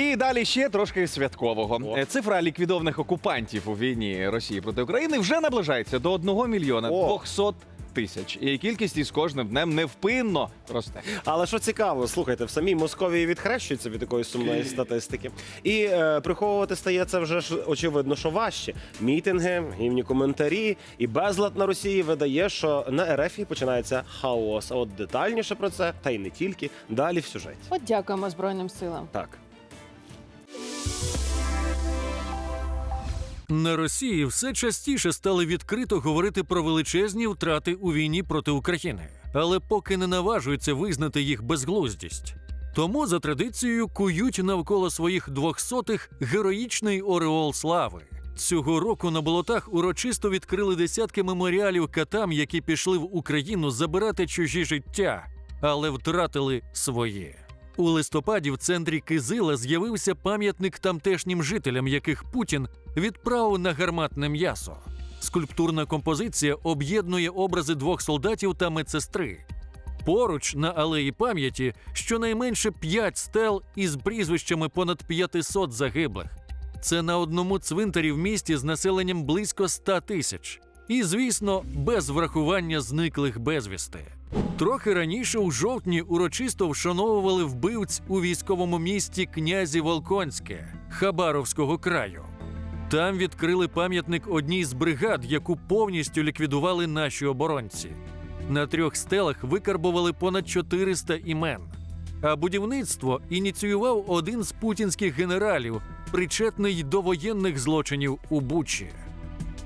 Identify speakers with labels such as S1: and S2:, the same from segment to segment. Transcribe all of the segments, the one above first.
S1: І далі ще трошки святкового.
S2: О.
S1: Е, Цифра ліквідованих окупантів у війні Росії проти України вже наближається до 1 мільйона
S2: О.
S1: 200 тисяч. І кількість із кожним днем невпинно росте.
S2: Але що цікаво, слухайте, в самій Московії відхрещуються від такої сумної статистики. І е, приховувати стає це вже ж очевидно, що важче. Мітинги, гімні коментарі і безлад на Росії видає, що на РФ починається хаос. А от детальніше про це, та й не тільки, далі в сюжеті.
S3: От дякуємо Збройним силам.
S2: Так.
S4: На Росії все частіше стали відкрито говорити про величезні втрати у війні проти України, але поки не наважуються визнати їх безглуздість. Тому за традицією кують навколо своїх двохсотих героїчний ореол слави. Цього року на болотах урочисто відкрили десятки меморіалів катам, які пішли в Україну забирати чужі життя, але втратили своє. У листопаді в центрі Кизила з'явився пам'ятник тамтешнім жителям, яких Путін відправив на гарматне м'ясо. Скульптурна композиція об'єднує образи двох солдатів та медсестри. Поруч на алеї пам'яті щонайменше п'ять стел із прізвищами понад 500 загиблих. Це на одному цвинтарі в місті з населенням близько 100 тисяч. І, звісно, без врахування зниклих безвісти. Трохи раніше у жовтні урочисто вшановували вбивць у військовому місті князі Волконське Хабаровського краю. Там відкрили пам'ятник одній з бригад, яку повністю ліквідували наші оборонці. На трьох стелах викарбували понад 400 імен. А будівництво ініціював один з путінських генералів, причетний до воєнних злочинів у Бучі.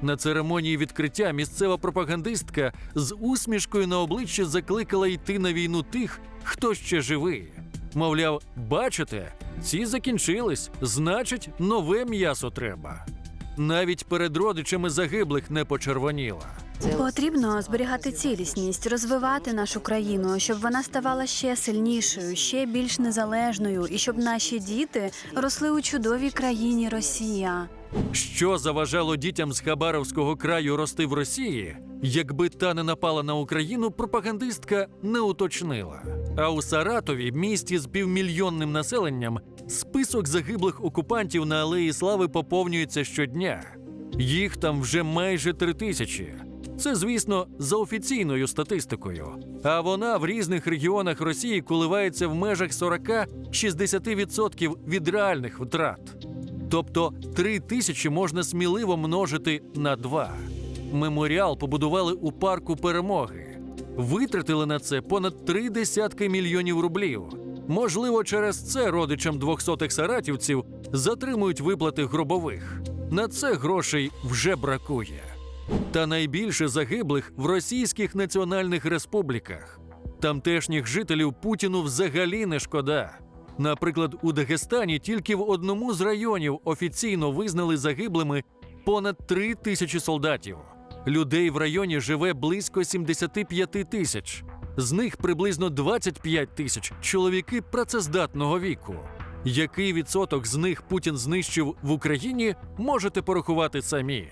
S4: На церемонії відкриття місцева пропагандистка з усмішкою на обличчі закликала йти на війну тих, хто ще живий. Мовляв, бачите, ці закінчились, значить, нове м'ясо треба. Навіть перед родичами загиблих не почервоніла.
S5: Потрібно зберігати цілісність, розвивати нашу країну, щоб вона ставала ще сильнішою, ще більш незалежною, і щоб наші діти росли у чудовій країні Росія.
S4: Що заважало дітям з Хабаровського краю рости в Росії, якби та не напала на Україну, пропагандистка не уточнила. А у Саратові, місті з півмільйонним населенням, список загиблих окупантів на Алеї Слави поповнюється щодня. Їх там вже майже три тисячі. Це, звісно, за офіційною статистикою. А вона в різних регіонах Росії коливається в межах 40-60% від реальних втрат. Тобто три тисячі можна сміливо множити на два. Меморіал побудували у парку перемоги. Витратили на це понад три десятки мільйонів рублів. Можливо, через це родичам двохсотих саратівців затримують виплати гробових. На це грошей вже бракує. Та найбільше загиблих в російських національних республіках. Тамтешніх жителів Путіну взагалі не шкода. Наприклад, у Дагестані тільки в одному з районів офіційно визнали загиблими понад три тисячі солдатів. Людей в районі живе близько 75 тисяч. З них приблизно 25 тисяч чоловіки працездатного віку. Який відсоток з них Путін знищив в Україні, можете порахувати самі.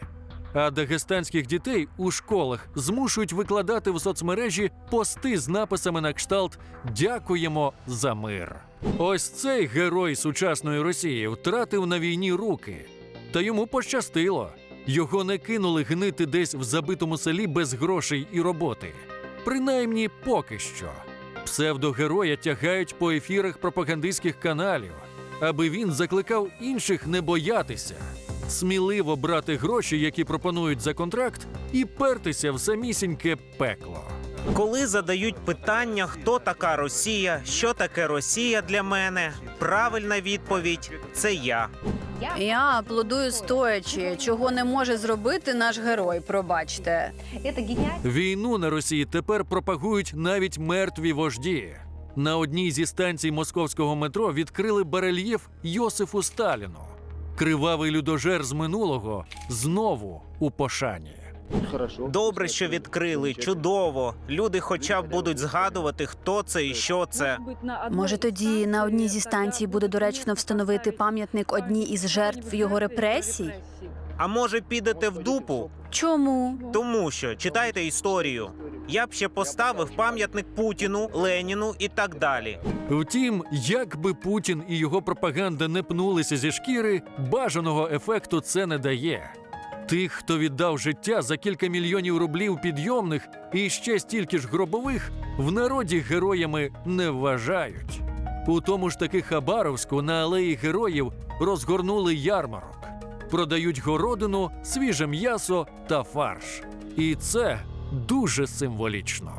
S4: А дагестанських дітей у школах змушують викладати в соцмережі пости з написами на кшталт Дякуємо за мир. Ось цей герой сучасної Росії втратив на війні руки. Та йому пощастило. Його не кинули гнити десь в забитому селі без грошей і роботи. Принаймні поки що. Псевдогероя тягають по ефірах пропагандистських каналів, аби він закликав інших не боятися, сміливо брати гроші, які пропонують за контракт, і пертися в самісіньке пекло.
S6: Коли задають питання, хто така Росія, що таке Росія для мене, правильна відповідь це я.
S5: Я аплодую стоячи, чого не може зробити наш герой. Пробачте.
S4: Війну на Росії тепер пропагують навіть мертві вожді. На одній зі станцій московського метро відкрили барельєф Йосифу Сталіну. Кривавий людожер з минулого знову у пошані.
S6: Добре, що відкрили, чудово. Люди хоча б будуть згадувати, хто це і що це.
S5: Може, тоді на одній зі станцій буде доречно встановити пам'ятник одній із жертв його репресій?
S6: А може підете в дупу?
S5: Чому?
S6: Тому що читайте історію. Я б ще поставив пам'ятник Путіну, Леніну і так далі.
S4: Втім, як би Путін і його пропаганда не пнулися зі шкіри, бажаного ефекту це не дає. Тих, хто віддав життя за кілька мільйонів рублів підйомних і ще стільки ж гробових, в народі героями не вважають. У тому ж таки Хабаровську на алеї героїв розгорнули ярмарок, продають городину, свіже м'ясо та фарш. І це дуже символічно.